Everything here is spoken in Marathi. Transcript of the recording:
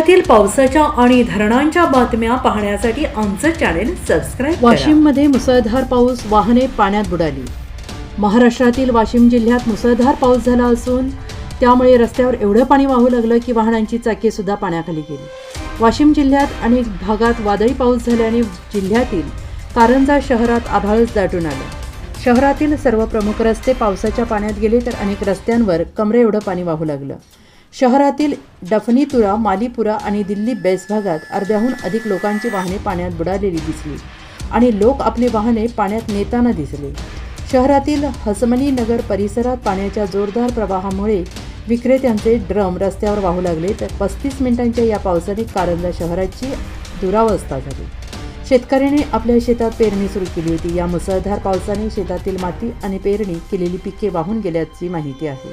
जिल्ह्यातील पावसाच्या आणि धरणांच्या बातम्या पाहण्यासाठी आमचं चॅनेल सबस्क्राईब वाशिममध्ये मुसळधार पाऊस वाहने पाण्यात बुडाली. महाराष्ट्रातील वाशिम जिल्ह्यात मुसळधार पाऊस झाला असून त्यामुळे रस्त्यावर एवढं पाणी वाहू लागलं की वाहनांची चाके सुद्धा पाण्याखाली गेली. वाशिम जिल्ह्यात अनेक भागात वादळी पाऊस झाल्याने जिल्ह्यातील कारंजा शहरात आभाळच दाटून आलं. शहरातील सर्व प्रमुख रस्ते पावसाच्या पाण्यात गेले तर अनेक रस्त्यांवर कमरे एवढं पाणी वाहू लागलं. शहरातील डफनीपुरा मालीपुरा आणि दिल्ली बेस भागात अर्ध्याहून अधिक लोकांची वाहने पाण्यात बुडालेली दिसली आणि लोक आपली वाहने पाण्यात नेताना दिसले. शहरातील हसमनी नगर परिसरात पाण्याच्या जोरदार प्रवाहामुळे विक्रेत्यांचे ड्रम रस्त्यावर वाहू लागले तर पस्तीस मिनिटांच्या या पावसाने कारंजा शहराची दुरावस्था झाली. शेतकऱ्याने आपल्या शेतात पेरणी सुरू केली होती. या मुसळधार पावसाने शेतातील माती आणि पेरणी केलेली पिके वाहून गेल्याची माहिती आहे.